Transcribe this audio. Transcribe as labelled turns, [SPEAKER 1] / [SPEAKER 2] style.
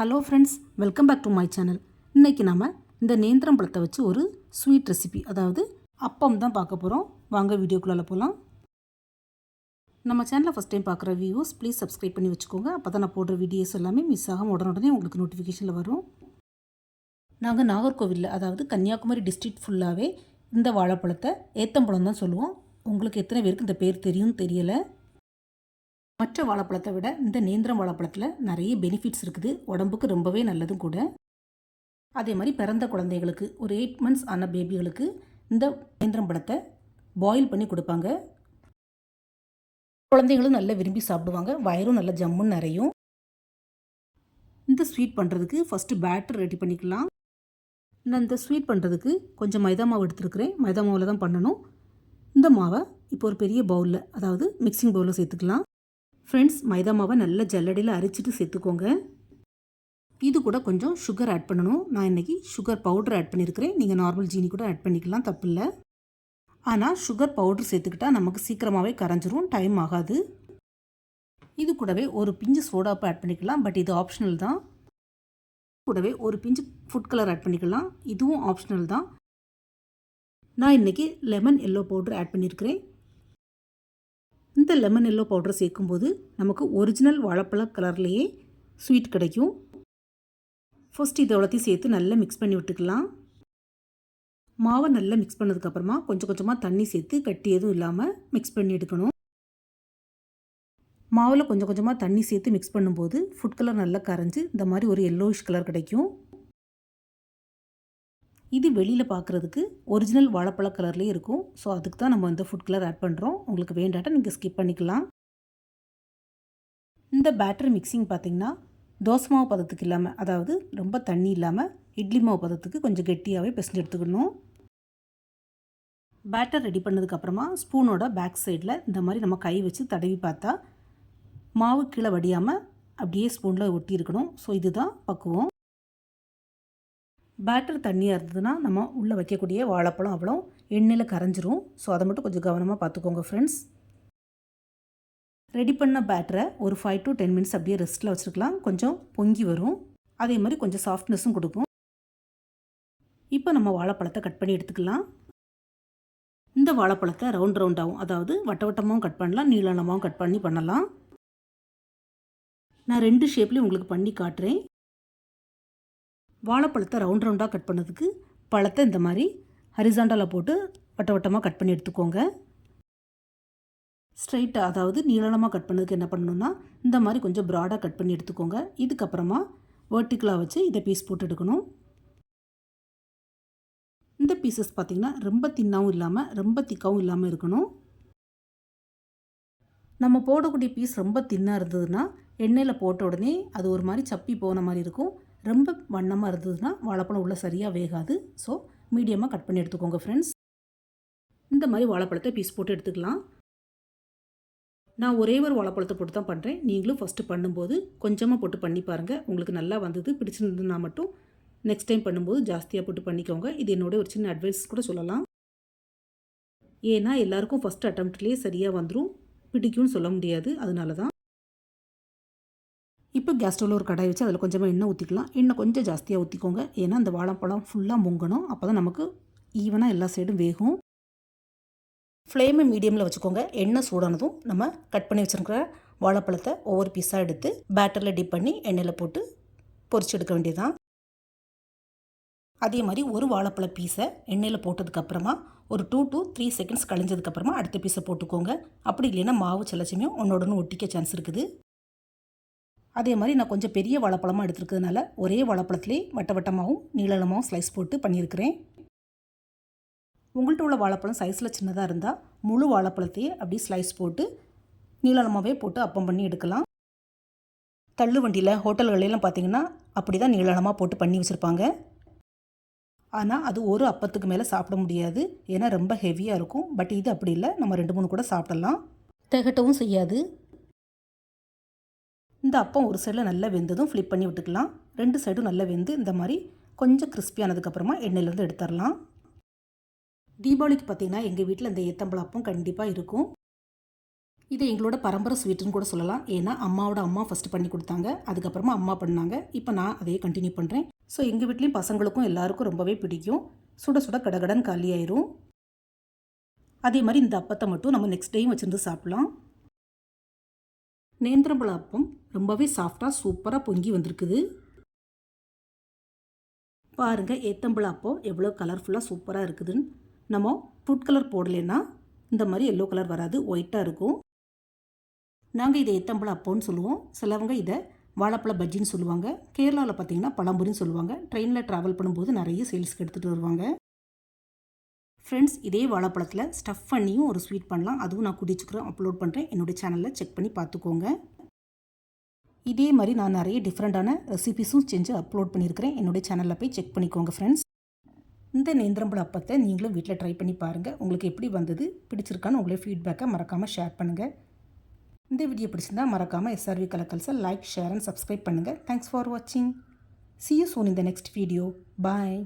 [SPEAKER 1] Hello friends welcome back to my channel இன்றைக்கி நம்ம இந்த நேந்திரம் பழத்தை வச்சு ஒரு ஸ்வீட் ரெசிபி அதாவது அப்பம் தான் பார்க்க போகிறோம் வாங்க வீடியோக்குள்ளே போகலாம் நம்ம சேனலை ஃபஸ்ட் டைம் பார்க்குற வியூஸ் ப்ளீஸ் சப்ஸ்கிரைப் பண்ணி வச்சுக்கோங்க. அப்போ தான் நான் போடுற வீடியோஸ் எல்லாமே மிஸ் ஆகும் உடனுடனே உங்களுக்கு நோட்டிஃபிகேஷனில் வரும். நாங்கள் நாகர்கோவிலில் அதாவது கன்னியாகுமரி டிஸ்ட்ரிக்ட் ஃபுல்லாகவே இந்த வாழைப்பழத்தை ஏத்தம்பழம் தான் சொல்லுவோம். உங்களுக்கு எத்தனை பேருக்கு இந்த பேர் தெரியும் தெரியலை. மற்ற வாழைப்பழத்தை விட இந்த நேந்திரம் வாழைப்பழத்தில் நிறைய பெனிஃபிட்ஸ் இருக்குது. உடம்புக்கு ரொம்பவே நல்லதும் கூட. அதே மாதிரி பிறந்த குழந்தைகளுக்கு ஒரு எயிட் மந்த்ஸ் ஆன பேபிகளுக்கு இந்த நேந்திரம் பழத்தை பாயில் பண்ணி கொடுப்பாங்க. குழந்தைகளும் நல்லா விரும்பி சாப்பிடுவாங்க. வயரும் நல்லா ஜம்முன்னு நிறையும். இந்த ஸ்வீட் பண்ணுறதுக்கு ஃபஸ்ட்டு பேட்டர் ரெடி பண்ணிக்கலாம். நான் இந்த ஸ்வீட் பண்ணுறதுக்கு கொஞ்சம் மைதா மாவு எடுத்துருக்கிறேன். மைதா மாவில் தான் பண்ணணும். இந்த மாவை இப்போ ஒரு பெரிய பவுலில் அதாவது மிக்சிங் பவுலில் சேர்த்துக்கலாம். ஃப்ரெண்ட்ஸ் மைதா மாவை நல்ல ஜல்லடியில் அரைச்சிட்டு சேர்த்துக்கோங்க. இது கூட கொஞ்சம் சுகர் ஆட் பண்ணணும். நான் இன்றைக்கி சுகர் பவுடர் ஆட் பண்ணியிருக்கிறேன் நீங்கள் நார்மல் ஜீனி கூட ஆட் பண்ணிக்கலாம் தப்பு இல்லை ஆனால் சுகர் பவுடர் சேர்த்துக்கிட்டால் நமக்கு சீக்கிரமாகவே கரைஞ்சிரும். டைம் ஆகாது. இது கூடவே ஒரு பிஞ்சு சோடாப்பு ஆட் பண்ணிக்கலாம். பட் இது ஆப்ஷனல் தான். கூடவே ஒரு பிஞ்சு ஃபுட் கலர் ஆட் பண்ணிக்கலாம். இதுவும் ஆப்ஷனல் தான். நான் இன்றைக்கி லெமன் எல்லோ பவுடர் ஆட் பண்ணியிருக்கிறேன் இந்த லெமன் எல்லோ பவுடர் சேர்க்கும்போது நமக்கு ஒரிஜினல் வாழைப்பழ கலர்லேயே ஸ்வீட் கிடைக்கும். ஃபர்ஸ்ட் இதை எல்லாத்தையும் சேர்த்து நல்லா மிக்ஸ் பண்ணி விட்டுக்கலாம். மாவை நல்லா மிக்ஸ் பண்ணதுக்கப்புறமா கொஞ்சம் கொஞ்சமாக தண்ணி சேர்த்து கட்டி எதுவும் இல்லாமல் மிக்ஸ் பண்ணி எடுக்கணும். மாவில் கொஞ்சம் கொஞ்சமாக தண்ணி சேர்த்து மிக்ஸ் பண்ணும்போது ஃபுட் கலர் நல்லா கரைஞ்சி இந்த மாதிரி ஒரு எல்லோயிஷ் கலர் கிடைக்கும். இது வெளியில் பார்க்குறதுக்கு ஒரிஜினல் வாழைப்பழ கலர்லேயே இருக்கும். ஸோ அதுக்கு தான் நம்ம இந்த ஃபுட் கலர் ஆட் பண்ணுறோம் உங்களுக்கு வேண்டாட்ட நீங்கள் ஸ்கிப் பண்ணிக்கலாம். இந்த பேட்டர் மிக்சிங் பார்த்திங்கன்னா தோசை மாவு பதத்துக்கு இல்லாமல் அதாவது ரொம்ப தண்ணி இல்லாமல் இட்லி மாவு பதத்துக்கு கொஞ்சம் கெட்டியாகவே பிசைஞ்சு எடுத்துக்கணும். பேட்டர் ரெடி பண்ணதுக்கப்புறமா ஸ்பூனோட பேக் சைடில் இந்த மாதிரி நம்ம கை வச்சு தடவி பார்த்தா மாவு கீழே வடியாமல் அப்படியே ஸ்பூனில் ஒட்டி இருக்கணும் ஸோ இதுதான் பக்குவம். பேட்டர் தண்ணியாக இருந்ததுன்னா நம்ம உள்ளே வைக்கக்கூடிய வாழைப்பழம் அவ்வளோ எண்ணெயில் கரைஞ்சிரும். ஸோ அதை மட்டும் கொஞ்சம் கவனமாக பார்த்துக்கோங்க ஃப்ரெண்ட்ஸ் ரெடி பண்ண பேட்டரை ஒரு ஃபைவ் டு டென் மினிட்ஸ் அப்படியே ரெஸ்ட்டில் வச்சுருக்கலாம். கொஞ்சம் பொங்கி வரும். அதே மாதிரி கொஞ்சம் சாஃப்ட்னஸும் கொடுக்கும். இப்போ நம்ம வாழைப்பழத்தை கட் பண்ணி எடுத்துக்கலாம். இந்த வாழைப்பழத்தை ரவுண்ட் ரவுண்டாகவும் அதாவது வட்ட வட்டமாகவும் கட் பண்ணலாம். நீளமாகவும் கட் பண்ணி பண்ணலாம். நான் ரெண்டு ஷேப்லேயும் உங்களுக்கு பண்ணி காட்டுறேன். வாழைப்பழத்தை ரவுண்ட் ரவுண்டாக கட் பண்ணதுக்கு பழத்தை இந்த மாதிரி ஹரிசாண்டலாக போட்டு வட்ட வட்டமாக கட் பண்ணி எடுத்துக்கோங்க. ஸ்ட்ரைட்டாக அதாவது நீளமாக கட் பண்ணதுக்கு என்ன பண்ணணும்னா இந்த மாதிரி கொஞ்சம் ப்ராடாக கட் பண்ணி எடுத்துக்கோங்க. இதுக்கப்புறமா வேர்ட்டிக்கலாக வச்சு இதை பீஸ் போட்டு எடுக்கணும். இந்த பீசஸ் பார்த்திங்கன்னா ரொம்ப தின்னாகவும் இல்லாமல் ரொம்ப திக்காகவும் இல்லாமல் இருக்கணும். நம்ம போடக்கூடிய பீஸ் ரொம்ப தின்னாக இருந்ததுன்னா எண்ணெயில் போட்ட உடனே அது ஒரு மாதிரி சப்பி போன மாதிரி இருக்கும். ரொம்ப வண்ணமாக இருந்ததுன்னா வாழைப்பழம் உள்ளே சரியாக வேகாது. ஸோ மீடியமாக கட் பண்ணி எடுத்துக்கோங்க ஃப்ரெண்ட்ஸ் இந்த மாதிரி வாழைப்பழத்தை பீஸ் போட்டு எடுத்துக்கலாம். நான் ஒரே ஒரு வாழைப்பழத்தை போட்டு தான் பண்ணுறேன் நீங்களும் ஃபஸ்ட்டு பண்ணும்போது கொஞ்சமாக போட்டு பண்ணி பாருங்கள் உங்களுக்கு நல்லா வந்தது. பிடிச்சிருந்ததுன்னா மட்டும் நெக்ஸ்ட் டைம் பண்ணும்போது ஜாஸ்தியாக போட்டு பண்ணிக்கோங்க. இது என்னோட ஒரு சின்ன அட்வைஸ் கூட சொல்லலாம். ஏன்னா எல்லாருக்கும் ஃபஸ்ட் அட்டம்ப்ட்லேயே சரியாக வந்துடும் பிடிக்கும்னு சொல்ல முடியாது. அதனால தான் இப்போ கேஸ் ஸ்டவ்வில் ஒரு கடாய் வச்சு அதில் கொஞ்சமாக எண்ணெய் ஊற்றிக்கலாம். எண்ணெய் கொஞ்சம் ஜாஸ்தியாக ஊற்றிக்கோங்க. ஏன்னா அந்த வாழைப்பழம் ஃபுல்லாக முங்கணும். அப்போ தான் நமக்கு ஈவனாக எல்லா சைடும் வேகும். ஃப்ளேமை மீடியமில் வச்சுக்கோங்க. எண்ணெய் சூடானதும் நம்ம கட் பண்ணி வச்சுருக்கிற வாழைப்பழத்தை ஒவ்வொரு பீஸாக எடுத்து பேட்டரில் டிப் பண்ணி எண்ணெயில் போட்டு பொரிச்சு எடுக்க வேண்டியதான் அதே மாதிரி ஒரு வாழைப்பழ பீஸை எண்ணெயில் போட்டதுக்கப்புறமா ஒரு டூ டூ த்ரீ செகண்ட்ஸ் கழிஞ்சதுக்கப்புறமா அடுத்த பீஸை போட்டுக்கோங்க. அப்படி இல்லைன்னா மாவு சிலச்சுமே ஒன்னோட ஒன்று ஒட்டிக்க சான்ஸ் இருக்குது. அதே மாதிரி நான் கொஞ்சம் பெரிய வாழைப்பழமாக எடுத்துருக்கிறதுனால ஒரே வாழைப்பழத்துலேயே வட்ட வட்டமாகவும் நீளமாகவும் ஸ்லைஸ் போட்டு பண்ணியிருக்கிறேன். உங்கள்கிட்ட உள்ள வாழைப்பழம் சைஸில் சின்னதாக இருந்தால் முழு வாழைப்பழத்தையே அப்படியே ஸ்லைஸ் போட்டு நீளமாகவே போட்டு அப்பம் பண்ணி எடுக்கலாம். தள்ளு வண்டியில் ஹோட்டல்களெல்லாம் பார்த்தீங்கன்னா அப்படி தான் நீளமாக போட்டு பண்ணி வச்சுருப்பாங்க. ஆனால் அது ஒரு அப்பத்துக்கு மேலே சாப்பிட முடியாது. ஏன்னா ரொம்ப ஹெவியாக இருக்கும். பட் இது அப்படி இல்லை. நம்ம ரெண்டு மூணு கூட சாப்பிடலாம். திகட்டவும் செய்யாது. இந்த அப்பம் ஒரு சைடில் நல்லா வெந்ததும் ஃப்ளிப் பண்ணி விட்டுக்கலாம். ரெண்டு சைடும் நல்லா வெந்து இந்த மாதிரி கொஞ்சம் கிறிஸ்பியானதுக்கப்புறமா எண்ணெயிலேருந்து எடுத்துடலாம் தீபாவளிக்கு பார்த்திங்கன்னா எங்கள் வீட்டில் இந்த ஏத்தம்பழம் அப்பம் கண்டிப்பாக இருக்கும். இது எங்களோட பரம்பரை ஸ்வீட்டுன்னு கூட சொல்லலாம். ஏன்னா அம்மாவோட அம்மா ஃபஸ்ட்டு பண்ணி கொடுத்தாங்க. அதுக்கப்புறமா அம்மா பண்ணாங்க. இப்போ நான் அதையே கண்டினியூ பண்ணுறேன் ஸோ எங்கள் வீட்லேயும் பசங்களுக்கும் எல்லாருக்கும் ரொம்பவே பிடிக்கும். சுட சுட கடகடன் காலியாயிரும். அதே மாதிரி இந்த அப்பத்தை மட்டும் நம்ம நெக்ஸ்ட் டேயும் வச்சுருந்து சாப்பிட்லாம். நேந்திரம்பழ அப்பம் ரொம்பவே சாஃப்டாக சூப்பராக பொங்கி வந்திருக்குது. பாருங்கள் ஏத்தம்பழ அப்பம் எவ்வளோ கலர்ஃபுல்லாக சூப்பராக இருக்குதுன்னு. நம்ம ஃபுட் கலர் போடலைன்னா இந்த மாதிரி எல்லோ கலர் வராது ஒயிட்டாக இருக்கும். நாங்கள் இதை ஏத்தம்பழ அப்போன்னு சொல்லுவோம். சிலவங்க இதை வாழைப்பழ பஜ்ஜின்னு சொல்லுவாங்க. கேரளாவில் பார்த்தீங்கன்னா பழம்புரின்னு சொல்லுவாங்க. ட்ரெயினில் ட்ராவல் பண்ணும்போது நிறைய சேல்ஸ்க்கு எடுத்துகிட்டு வருவாங்க. ஃப்ரெண்ட்ஸ் இதே வாழைப்பழத்தில் ஸ்டஃப் பண்ணியும் ஒரு ஸ்வீட் பண்ணலாம். அதுவும் நான் குடிச்சுக்கிறேன் அப்லோட் பண்ணுறேன் என்னுடைய சேனலில் செக் பண்ணி பார்த்துக்கோங்க. இதே மாதிரி நான் நிறைய டிஃப்ரெண்ட்டான ரெசிபிஸும் செஞ்சு அப்லோட் பண்ணியிருக்கிறேன். என்னுடைய சேனலில் போய் செக் பண்ணிக்கோங்க ஃப்ரெண்ட்ஸ் இந்த நேந்திரம்பழ அப்பத்தை நீங்களும் வீட்டில் ட்ரை பண்ணி பாருங்கள் உங்களுக்கு எப்படி வந்தது பிடிச்சிருக்கான்னு உங்களே ஃபீட்பேக்கை மறக்காமல் ஷேர் பண்ணுங்கள் இந்த வீடியோ பிடிச்சிருந்தா மறக்காமல் எஸ்ஆர்வி கலக்கல்ஸை லைக் ஷேர் அண்ட் சப்ஸ்கிரைப் பண்ணுங்கள் தேங்க்ஸ் ஃபார் வாட்சிங் சி யூ சோன் இந்த நெக்ஸ்ட் வீடியோ பாய்